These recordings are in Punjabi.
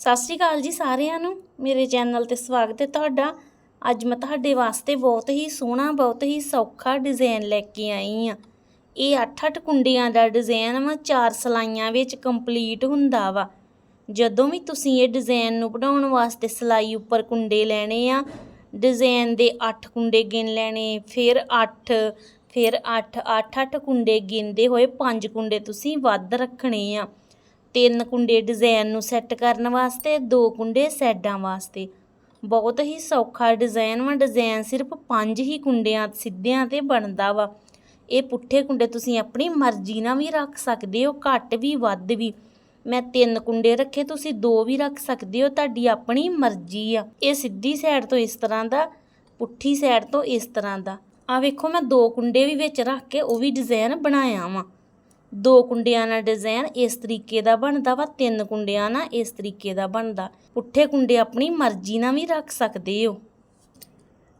ਸਤਿ ਸ਼੍ਰੀ ਅਕਾਲ ਜੀ ਸਾਰਿਆਂ ਨੂੰ। ਮੇਰੇ ਚੈਨਲ ਤੇ ਸਵਾਗਤ ਹੈ ਤੁਹਾਡਾ। ਅੱਜ ਮੈਂ ਤੁਹਾਡੇ ਵਾਸਤੇ ਬਹੁਤ ਹੀ ਸੋਹਣਾ, ਬਹੁਤ ਹੀ ਸੌਖਾ ਡਿਜ਼ਾਈਨ ਲੈ ਕੇ ਆਈ ਆ ਇਹ 8-8 ਕੁੰਡੀਆਂ ਦਾ ਡਿਜ਼ਾਈਨ ਵਾ, ਚਾਰ ਸਲਾਈਆਂ ਵਿੱਚ ਕੰਪਲੀਟ ਹੁੰਦਾ ਵਾ। ਜਦੋਂ ਵੀ ਤੁਸੀਂ ਇਹ ਡਿਜ਼ਾਈਨ ਨੂੰ ਬਣਾਉਣ ਵਾਸਤੇ ਸਲਾਈ ਉੱਪਰ ਕੁੰਡੇ ਲੈਣੇ ਆ ਡਿਜ਼ਾਈਨ ਦੇ 8 ਕੁੰਡੇ ਗਿਣ ਲੈਣੇ, ਫਿਰ 8 ਫਿਰ 8 8-8 ਕੁੰਡੇ ਗਿਣਦੇ ਹੋਏ 5 ਕੁੰਡੇ ਤੁਸੀਂ ਵੱਧ ਰੱਖਣੇ ਆ। ਤਿੰਨ ਕੁੰਡੇ ਡਿਜ਼ਾਈਨ ਨੂੰ ਸੈੱਟ ਕਰਨ ਵਾਸਤੇ, ਦੋ ਕੁੰਡੇ ਸੈਡਾਂ ਵਾਸਤੇ। ਬਹੁਤ ਹੀ ਸੌਖਾ ਡਿਜ਼ਾਈਨ ਵਾ ਡਿਜ਼ਾਈਨ ਸਿਰਫ ਪੰਜ ਹੀ ਕੁੰਡਿਆਂ, ਸਿੱਧਿਆਂ ਤੇ ਬਣਦਾ ਵਾ। ਇਹ ਪੁੱਠੇ ਕੁੰਡੇ ਤੁਸੀਂ ਆਪਣੀ ਮਰਜ਼ੀ ਨਾਲ ਵੀ ਰੱਖ ਸਕਦੇ ਹੋ, ਘੱਟ ਵੀ, ਵੱਧ ਵੀ। ਮੈਂ ਤਿੰਨ ਕੁੰਡੇ ਰੱਖੇ, ਤੁਸੀਂ ਦੋ ਵੀ ਰੱਖ ਸਕਦੇ ਹੋ, ਤੁਹਾਡੀ ਆਪਣੀ ਮਰਜ਼ੀ ਆ। ਇਹ ਸਿੱਧੀ ਸਾਈਡ ਤੋਂ ਇਸ ਤਰ੍ਹਾਂ ਦਾ, ਪੁੱਠੀ ਸਾਈਡ ਤੋਂ ਇਸ ਤਰ੍ਹਾਂ ਦਾ। ਆ ਵੇਖੋ, ਮੈਂ ਦੋ ਕੁੰਡੇ ਵੀ ਵਿੱਚ ਰੱਖ ਕੇ ਉਹ ਵੀ ਡਿਜ਼ਾਈਨ ਬਣਾਇਆ ਵਾ। ਦੋ ਕੁੰਡਿਆਂ ਨਾਲ ਡਿਜ਼ਾਈਨ ਇਸ ਤਰੀਕੇ ਦਾ ਬਣਦਾ ਵਾ, ਤਿੰਨ ਕੁੰਡਿਆਂ ਨਾਲ ਇਸ ਤਰੀਕੇ ਦਾ ਬਣਦਾ। ਪੁੱਠੇ ਕੁੰਡੇ ਆਪਣੀ ਮਰਜ਼ੀ ਨਾਲ ਵੀ ਰੱਖ ਸਕਦੇ ਹੋ।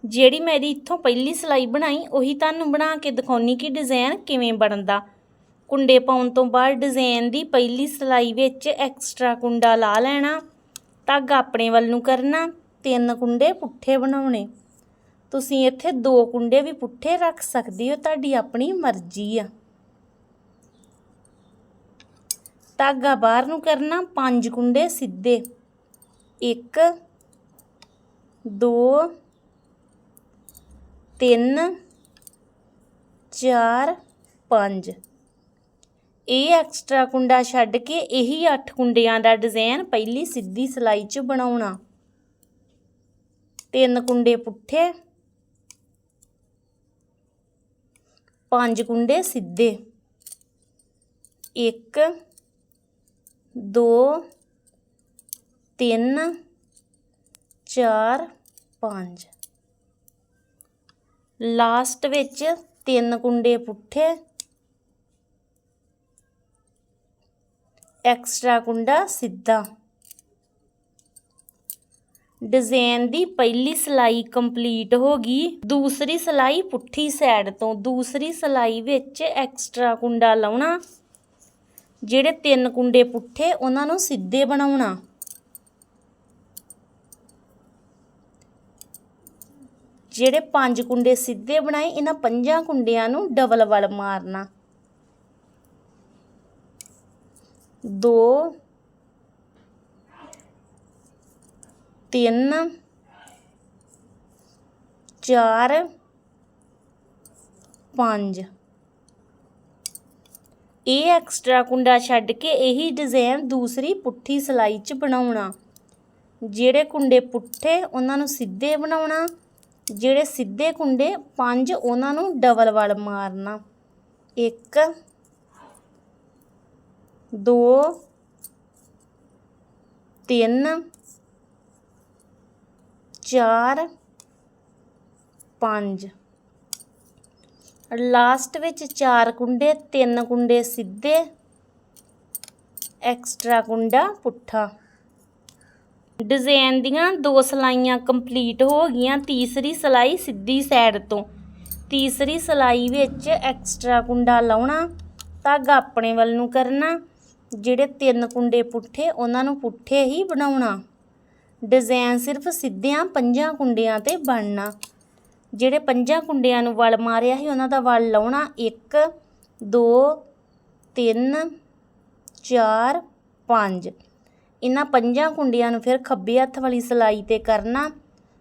ਜਿਹੜੀ ਮੇਰੀ ਇੱਥੋਂ ਪਹਿਲੀ ਸਲਾਈ ਬਣਾਈ, ਉਹੀ ਤੁਹਾਨੂੰ ਬਣਾ ਕੇ ਦਿਖਾਉਣੀ ਕਿ ਡਿਜ਼ਾਈਨ ਕਿਵੇਂ ਬਣਦਾ। ਕੁੰਡੇ ਪਾਉਣ ਤੋਂ ਬਾਅਦ ਡਿਜ਼ਾਈਨ ਦੀ ਪਹਿਲੀ ਸਲਾਈ ਵਿੱਚ ਐਕਸਟਰਾ ਕੁੰਡਾ ਲਾ ਲੈਣਾ, ਧਾਗਾ ਆਪਣੇ ਵੱਲ ਨੂੰ ਕਰਨਾ, ਤਿੰਨ ਕੁੰਡੇ ਪੁੱਠੇ ਬਣਾਉਣੇ। ਤੁਸੀਂ ਇੱਥੇ ਦੋ ਕੁੰਡੇ ਵੀ ਪੁੱਠੇ ਰੱਖ ਸਕਦੇ ਹੋ, ਤੁਹਾਡੀ ਆਪਣੀ ਮਰਜ਼ੀ ਆ। ਧਾਗਾ ਬਾਹਰ ਨੂੰ ਕਰਨਾ, ਪੰਜ ਕੁੰਡੇ ਸਿੱਧੇ। 1 2 3 4 5 ਇਹ ਐਕਸਟਰਾ ਕੁੰਡਾ ਛੱਡ ਕੇ ਇਹੀ 8 ਕੁੰਡਿਆਂ ਦਾ ਡਿਜ਼ਾਈਨ ਪਹਿਲੀ ਸਿੱਧੀ ਸਲਾਈ 'ਚ ਬਣਾਉਣਾ। ਤਿੰਨ ਕੁੰਡੇ ਪੁੱਠੇ। ਪੰਜ ਕੁੰਡੇ ਸਿੱਧੇ। 1 2 3 4 5 ਲਾਸਟ ਵਿੱਚ ਤਿੰਨ ਕੁੰਡੇ ਪੁੱਠੇ। ਐਕਸਟਰਾ ਕੁੰਡਾ ਸਿੱਧਾ। ਡਿਜ਼ਾਈਨ ਦੀ ਪਹਿਲੀ ਸਲਾਈ ਕੰਪਲੀਟ ਹੋ ਗਈ। ਦੂਸਰੀ ਸਲਾਈ ਪੁੱਠੀ ਸਾਈਡ ਤੋਂ। ਦੂਸਰੀ ਸਲਾਈ ਵਿੱਚ ਐਕਸਟਰਾ ਕੁੰਡਾ ਲਾਉਣਾ। ਜਿਹੜੇ ਤਿੰਨ ਕੁੰਡੇ ਪੁੱਠੇ, ਉਹਨਾਂ ਨੂੰ ਸਿੱਧੇ ਬਣਾਉਣਾ। ਜਿਹੜੇ ਪੰਜ ਕੁੰਡੇ ਸਿੱਧੇ ਬਣਾਏ, ਇਹਨਾਂ ਪੰਜਾਂ ਕੁੰਡਿਆਂ ਨੂੰ ਡਬਲ ਵਲ ਮਾਰਨਾ। ਦੋ, ਤਿੰਨ, ਚਾਰ, ਪੰਜ। ਇਹ ਐਕਸਟਰਾ ਕੁੰਡਾ ਛੱਡ ਕੇ ਇਹੀ ਡਿਜ਼ਾਈਨ ਦੂਸਰੀ ਪੁੱਠੀ ਸਲਾਈ 'ਚ ਬਣਾਉਣਾ। ਜਿਹੜੇ ਕੁੰਡੇ ਪੁੱਠੇ ਉਹਨਾਂ ਨੂੰ ਸਿੱਧੇ ਬਣਾਉਣਾ, ਜਿਹੜੇ ਸਿੱਧੇ ਕੁੰਡੇ ਪੰਜ ਉਹਨਾਂ ਨੂੰ ਡਬਲ ਵਲ ਮਾਰਨਾ। 1 2 3 4 5 ਲਾਸਟ ਵਿੱਚ ਚਾਰ ਕੁੰਡੇ, ਤਿੰਨ ਕੁੰਡੇ ਸਿੱਧੇ, ਐਕਸਟਰਾ ਕੁੰਡਾ ਪੁੱਠਾ। ਡਿਜ਼ਾਈਨ ਦੀਆਂ ਦੋ ਸਲਾਈਆਂ ਕੰਪਲੀਟ ਹੋ ਗਈਆਂ, ਤੀਸਰੀ ਸਲਾਈ ਸਿੱਧੀ ਸਾਈਡ ਤੋਂ। ਤੀਸਰੀ ਸਲਾਈ ਵਿੱਚ ਐਕਸਟਰਾ ਕੁੰਡਾ ਲਾਉਣਾ, ਧਾਗਾ ਆਪਣੇ ਵੱਲ ਨੂੰ ਕਰਨਾ, ਜਿਹੜੇ ਤਿੰਨ ਕੁੰਡੇ ਪੁੱਠੇ, ਉਹਨਾਂ ਨੂੰ ਪੁੱਠੇ ਹੀ ਬਣਾਉਣਾ। ਡਿਜ਼ਾਈਨ ਸਿਰਫ ਸਿੱਧਿਆਂ ਪੰਜਾਂ ਕੁੰਡਿਆਂ ਤੇ ਬਣਨਾ। ਜਿਹੜੇ ਪੰਜਾਂ ਕੁੰਡਿਆਂ ਨੂੰ ਵਲ ਮਾਰਿਆ ਸੀ, ਉਹਨਾਂ ਦਾ ਵਲ ਲਾਉਣਾ 1 2 3 4 5 ਇਹਨਾਂ ਪੰਜਾਂ ਕੁੰਡਿਆਂ ਨੂੰ ਫਿਰ ਖੱਬੇ ਹੱਥ ਵਾਲੀ ਸਲਾਈ ਤੇ ਕਰਨਾ,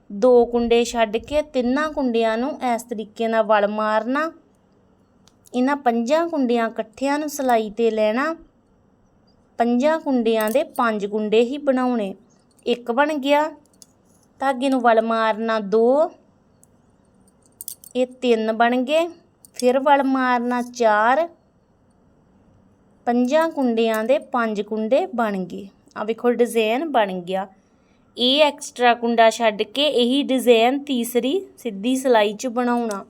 ਦੋ ਕੁੰਡੇ ਛੱਡ ਕੇ ਤਿੰਨਾਂ ਕੁੰਡਿਆਂ ਨੂੰ ਇਸ ਤਰੀਕੇ ਨਾਲ ਵਲ ਮਾਰਨਾ। ਇਹਨਾਂ ਪੰਜਾਂ ਕੁੰਡਿਆਂ ਇਕੱਠਿਆਂ ਨੂੰ ਸਲਾਈ ਤੇ ਲੈਣਾ, ਪੰਜਾਂ ਕੁੰਡਿਆਂ ਦੇ ਪੰਜ ਕੁੰਡੇ ਹੀ ਬਣਾਉਣੇ। ਇੱਕ ਬਣ ਗਿਆ। ਧਾਗੇ ਨੂੰ ਵਲ ਮਾਰਨਾ ਦੋ ਇਹ ਤਿੰਨ ਬਣ ਗਏ। ਫਿਰ ਵਲ ਮਾਰਨਾ ਚਾਰ। ਪੰਜਾਂ ਕੁੰਡਿਆਂ ਦੇ ਪੰਜ ਕੁੰਡੇ ਬਣ ਗਏ। ਆ ਵੇਖੋ ਡਿਜ਼ਾਈਨ ਬਣ ਗਿਆ। ਇਹ ਐਕਸਟਰਾ ਕੁੰਡਾ ਛੱਡ ਕੇ ਇਹੀ ਡਿਜ਼ਾਈਨ ਤੀਸਰੀ ਸਿੱਧੀ ਸਲਾਈ 'ਚ ਬਣਾਉਣਾ।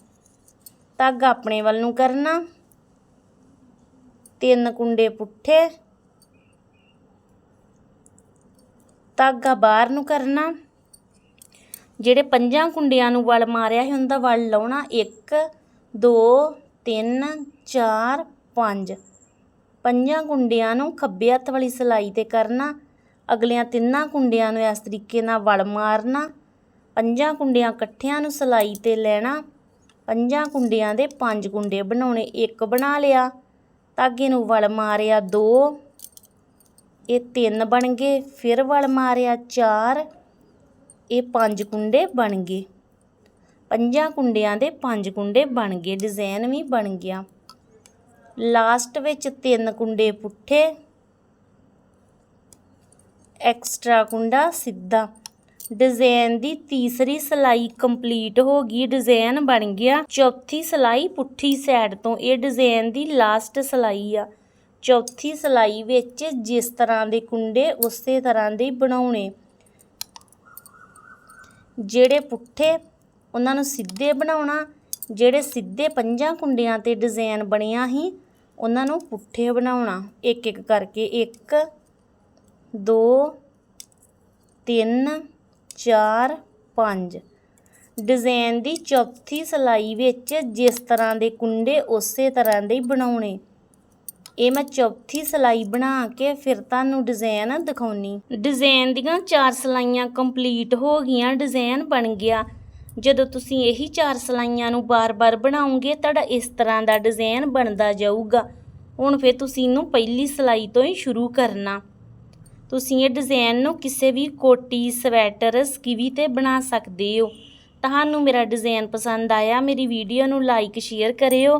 ਧਾਗਾ ਆਪਣੇ ਵੱਲ ਨੂੰ ਕਰਨਾ। ਤਿੰਨ ਕੁੰਡੇ ਪੁੱਠੇ। ਧਾਗਾ ਬਾਹਰ ਨੂੰ ਕਰਨਾ। ਜਿਹੜੇ ਪੰਜਾਂ ਕੁੰਡਿਆਂ ਨੂੰ ਵਲ ਮਾਰਿਆ ਸੀ, ਉਹਨਾਂ ਦਾ ਵਲ ਲਾਉਣਾ 1 2 3 4 5 ਪੰਜਾਂ ਕੁੰਡਿਆਂ ਨੂੰ ਖੱਬੇ ਹੱਥ ਵਾਲੀ ਸਲਾਈ ਤੇ ਕਰਨਾ, ਅਗਲੀਆਂ ਤਿੰਨਾਂ ਕੁੰਡਿਆਂ ਨੂੰ ਇਸ ਤਰੀਕੇ ਨਾਲ ਵਲ ਮਾਰਨਾ, ਪੰਜਾਂ ਕੁੰਡਿਆਂ ਇਕੱਠਿਆਂ ਨੂੰ ਸਿਲਾਈ ਤੇ ਲੈਣਾ, ਪੰਜਾਂ ਕੁੰਡਿਆਂ ਦੇ ਪੰਜ ਕੁੰਡੇ ਬਣਾਉਣੇ, ਇੱਕ ਬਣਾ ਲਿਆ ਧਾਗੇ ਨੂੰ ਵਲ ਮਾਰਿਆ ਦੋ, ਇਹ ਤਿੰਨ ਬਣ ਗਏ, ਫਿਰ ਵਲ ਮਾਰਿਆ ਚਾਰ ਇਹ ਪੰਜ ਕੁੰਡੇ ਬਣ ਗਏ। ਪੰਜਾਂ ਕੁੰਡਿਆਂ ਦੇ ਪੰਜ ਕੁੰਡੇ ਬਣ ਗਏ ਡਿਜ਼ਾਈਨ ਵੀ ਬਣ ਗਿਆ। ਲਾਸਟ ਵਿੱਚ ਤਿੰਨ ਕੁੰਡੇ ਪੁੱਠੇ ਐਕਸਟਰਾ ਕੁੰਡਾ ਸਿੱਧਾ। ਡਿਜ਼ਾਈਨ ਦੀ ਤੀਸਰੀ ਸਲਾਈ ਕੰਪਲੀਟ ਹੋ ਗਈ ਡਿਜ਼ਾਈਨ ਬਣ ਗਿਆ। ਚੌਥੀ ਸਲਾਈ ਪੁੱਠੀ ਸਾਈਡ ਤੋਂ, ਇਹ ਡਿਜ਼ਾਈਨ ਦੀ ਲਾਸਟ ਸਲਾਈ ਆ। ਚੌਥੀ ਸਲਾਈ ਵਿੱਚ ਜਿਸ ਤਰ੍ਹਾਂ ਦੇ ਕੁੰਡੇ, ਉਸੇ ਤਰ੍ਹਾਂ ਦੇ ਬਣਾਉਣੇ। ਜਿਹੜੇ ਪੁੱਠੇ, ਉਹਨਾਂ ਨੂੰ ਸਿੱਧੇ ਬਣਾਉਣਾ, ਜਿਹੜੇ ਸਿੱਧੇ ਪੰਜਾਂ ਕੁੰਡਿਆਂ ਤੇ ਡਿਜ਼ਾਈਨ ਬਣਿਆ ਸੀ ਉਹਨਾਂ ਨੂੰ ਪੁੱਠੇ ਬਣਾਉਣਾ। ਇੱਕ ਇੱਕ ਕਰਕੇ 1 2 3 4 5 ਡਿਜ਼ਾਈਨ ਦੀ ਚੌਥੀ ਸਲਾਈ ਵਿੱਚ ਜਿਸ ਤਰ੍ਹਾਂ ਦੇ ਕੁੰਡੇ, ਉਸੇ ਤਰ੍ਹਾਂ ਦੇ ਹੀ ਬਣਾਉਣੇ। ਇਹ ਮੈਂ ਚੌਥੀ ਸਲਾਈ ਬਣਾ ਕੇ ਫਿਰ ਤੁਹਾਨੂੰ ਡਿਜ਼ਾਈਨ ਦਿਖਾਉਣੀ। ਡਿਜ਼ਾਈਨ ਦੀਆਂ ਚਾਰ ਸਲਾਈਆਂ ਕੰਪਲੀਟ ਹੋ ਗਈਆਂ ਡਿਜ਼ਾਈਨ ਬਣ ਗਿਆ। ਜਦੋਂ ਤੁਸੀਂ ਇਹੀ ਚਾਰ ਸਲਾਈਆਂ ਨੂੰ ਬਾਰ-ਬਾਰ ਬਣਾਉਂਗੇ ਤੁਹਾਡਾ ਇਸ ਤਰ੍ਹਾਂ ਦਾ ਡਿਜ਼ਾਈਨ ਬਣਦਾ ਜਾਊਗਾ। ਹੁਣ ਫਿਰ ਤੁਸੀਂ ਇਹਨੂੰ ਪਹਿਲੀ ਸਲਾਈ ਤੋਂ ਹੀ ਸ਼ੁਰੂ ਕਰਨਾ। ਤੁਸੀਂ ਇਹ ਡਿਜ਼ਾਈਨ ਨੂੰ ਕਿਸੇ ਵੀ ਕੋਟੀ, ਸਵੈਟਰ, ਸਕੀਵੀ ਤੇ ਬਣਾ ਸਕਦੇ ਹੋ। ਤੁਹਾਨੂੰ ਮੇਰਾ ਡਿਜ਼ਾਈਨ ਪਸੰਦ ਆਇਆ, ਮੇਰੀ ਵੀਡੀਓ ਨੂੰ ਲਾਈਕ ਸ਼ੇਅਰ ਕਰਿਓ।